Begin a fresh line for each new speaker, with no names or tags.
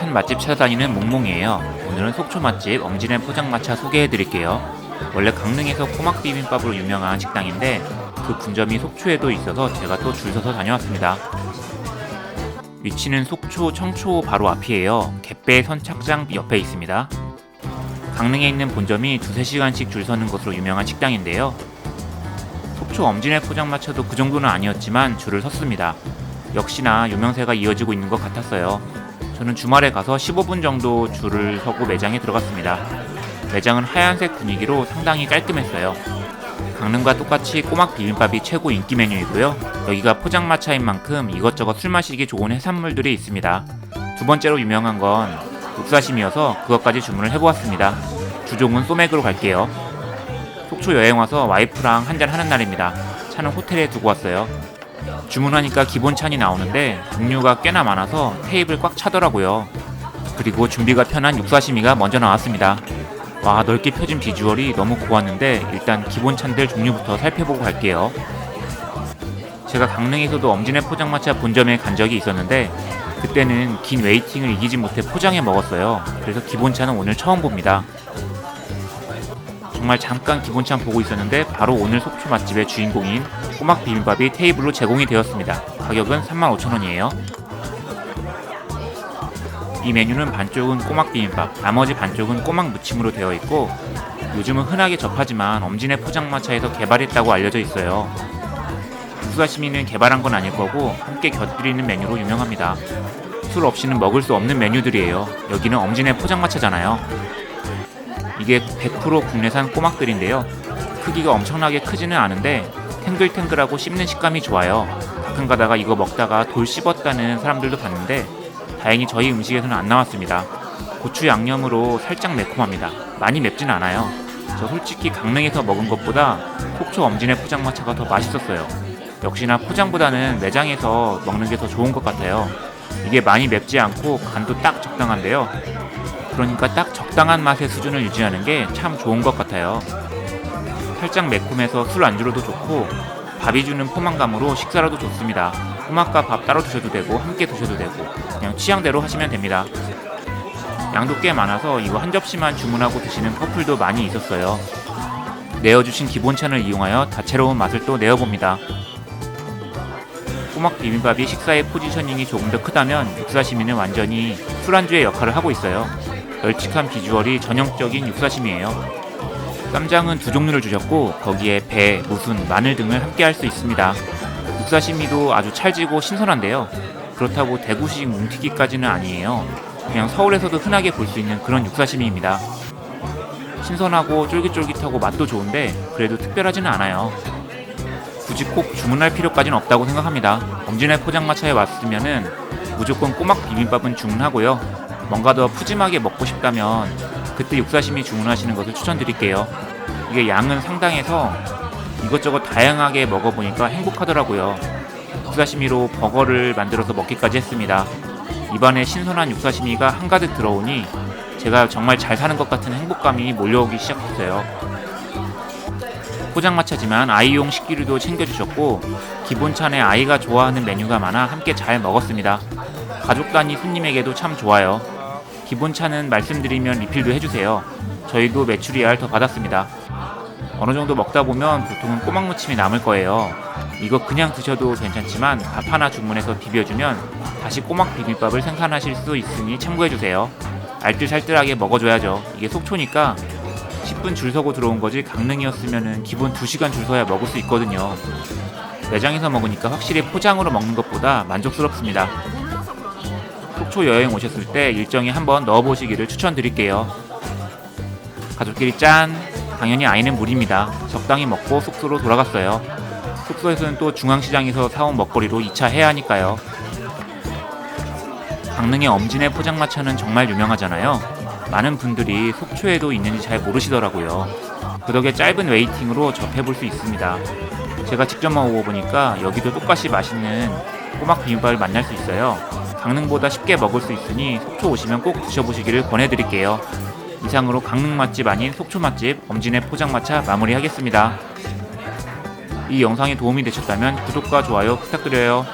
같은 맛집 찾아다니는 몽몽이에요. 오늘은 속초 맛집 엄진의 포장마차 소개해드릴게요. 원래 강릉에서 꼬막 비빔밥으로 유명한 식당인데 그 분점이 속초에도 있어서 제가 또 줄 서서 다녀왔습니다. 위치는 속초 청초 바로 앞이에요. 갯배 선착장 옆에 있습니다. 강릉에 있는 본점이 두세 시간씩 줄 서는 것으로 유명한 식당인데요. 속초 엄진의 포장마차도 그 정도는 아니었지만 줄을 섰습니다. 역시나 유명세가 이어지고 있는 것 같았어요. 저는 주말에 가서 15분 정도 줄을 서고 매장에 들어갔습니다. 매장은 하얀색 분위기로 상당히 깔끔했어요. 강릉과 똑같이 꼬막 비빔밥이 최고 인기 메뉴이고요. 여기가 포장마차인 만큼 이것저것 술 마시기 좋은 해산물들이 있습니다. 두 번째로 유명한 건 육사심이어서 그것까지 주문을 해보았습니다. 주종은 소맥으로 갈게요. 속초 여행 와서 와이프랑 한잔 하는 날입니다. 차는 호텔에 두고 왔어요. 주문하니까 기본 찬이 나오는데 종류가 꽤나 많아서 테이블 꽉 차더라고요. 그리고 준비가 편한 육사시미가 먼저 나왔습니다. 와 넓게 펴진 비주얼이 너무 고왔는데 일단 기본 찬들 종류부터 살펴보고 갈게요. 제가 강릉에서도 엄진의 포장마차 본점에 간 적이 있었는데 그때는 긴 웨이팅을 이기지 못해 포장해 먹었어요. 그래서 기본 차는 오늘 처음 봅니다. 정말 잠깐 기본찬 보고 있었는데 바로 오늘 속초 맛집의 주인공인 꼬막 비빔밥이 테이블로 제공이 되었습니다. 가격은 35,000원이에요. 이 메뉴는 반쪽은 꼬막 비빔밥, 나머지 반쪽은 꼬막 무침으로 되어 있고 요즘은 흔하게 접하지만 엄진의 포장마차에서 개발했다고 알려져 있어요. 수사시미는 개발한 건 아닐 거고 함께 곁들이는 메뉴로 유명합니다. 술 없이는 먹을 수 없는 메뉴들이에요. 여기는 엄진의 포장마차잖아요. 이게 100% 국내산 꼬막들인데요. 크기가 엄청나게 크지는 않은데 탱글탱글하고 씹는 식감이 좋아요. 가끔 가다가 이거 먹다가 돌 씹었다는 사람들도 봤는데 다행히 저희 음식에서는 안 나왔습니다. 고추 양념으로 살짝 매콤합니다. 많이 맵진 않아요. 저 솔직히 강릉에서 먹은 것보다 속초 엄진의 포장마차가 더 맛있었어요. 역시나 포장보다는 매장에서 먹는 게 더 좋은 것 같아요. 이게 많이 맵지 않고 간도 딱 적당한데요. 그러니까 딱 적당한 맛의 수준을 유지하는 게 참 좋은 것 같아요. 살짝 매콤해서 술 안주로도 좋고 밥이 주는 포만감으로 식사로도 좋습니다. 꼬막과 밥 따로 드셔도 되고 함께 드셔도 되고 그냥 취향대로 하시면 됩니다. 양도 꽤 많아서 이거 한 접시만 주문하고 드시는 커플도 많이 있었어요. 내어주신 기본찬을 이용하여 다채로운 맛을 또 내어봅니다. 꼬막 비빔밥이 식사의 포지셔닝이 조금 더 크다면 육사시미는 완전히 술안주의 역할을 하고 있어요. 널찍한 비주얼이 전형적인 육사심이에요. 쌈장은 두 종류를 주셨고 거기에 배, 무순, 마늘 등을 함께 할 수 있습니다. 육사시미도 아주 찰지고 신선한데요. 그렇다고 대구식 뭉티기까지는 아니에요. 그냥 서울에서도 흔하게 볼 수 있는 그런 육사시미입니다. 신선하고 쫄깃쫄깃하고 맛도 좋은데 그래도 특별하지는 않아요. 굳이 꼭 주문할 필요까지는 없다고 생각합니다. 엄진의 포장마차에 왔으면은 무조건 꼬막 비빔밥은 주문하고요. 뭔가 더 푸짐하게 먹고 싶다면 그때 육사심이 주문하시는 것을 추천드릴게요. 이게 양은 상당해서 이것저것 다양하게 먹어보니까 행복하더라고요. 육사시미로 버거를 만들어서 먹기까지 했습니다. 입안에 신선한 육사시미가 한가득 들어오니 제가 정말 잘 사는 것 같은 행복감이 몰려오기 시작했어요. 포장마차지만 아이용 식기류도 챙겨주셨고 기본찬에 아이가 좋아하는 메뉴가 많아 함께 잘 먹었습니다. 가족 단위 손님에게도 참 좋아요. 기본차는 말씀드리면 리필도 해주세요. 저희도 메추리알 더 받았습니다. 어느 정도 먹다 보면 보통은 꼬막 무침이 남을 거예요. 이거 그냥 드셔도 괜찮지만 밥 하나 주문해서 비벼주면 다시 꼬막 비빔밥을 생산하실 수 있으니 참고해주세요. 알뜰살뜰하게 먹어줘야죠. 이게 속초니까 10분 줄 서고 들어온 거지 강릉이었으면은 기본 2시간 줄 서야 먹을 수 있거든요. 매장에서 먹으니까 확실히 포장으로 먹는 것보다 만족스럽습니다. 속초 여행 오셨을 때 일정에 한번 넣어보시기를 추천드릴게요. 가족끼리 짠! 당연히 아이는 물입니다. 적당히 먹고 숙소로 돌아갔어요. 숙소에서는 또 중앙시장에서 사온 먹거리로 2차 해야 하니까요. 강릉의 엄진의 포장마차는 정말 유명하잖아요. 많은 분들이 속초에도 있는지 잘 모르시더라고요. 그 덕에 짧은 웨이팅으로 접해볼 수 있습니다. 제가 직접 먹어보니까 여기도 똑같이 맛있는 꼬막 비빔밥을 만날 수 있어요. 강릉보다 쉽게 먹을 수 있으니 속초 오시면 꼭 드셔보시기를 권해드릴게요. 이상으로 강릉 맛집 아닌 속초 맛집 엄진의 포장마차 마무리하겠습니다. 이 영상이 도움이 되셨다면 구독과 좋아요 부탁드려요.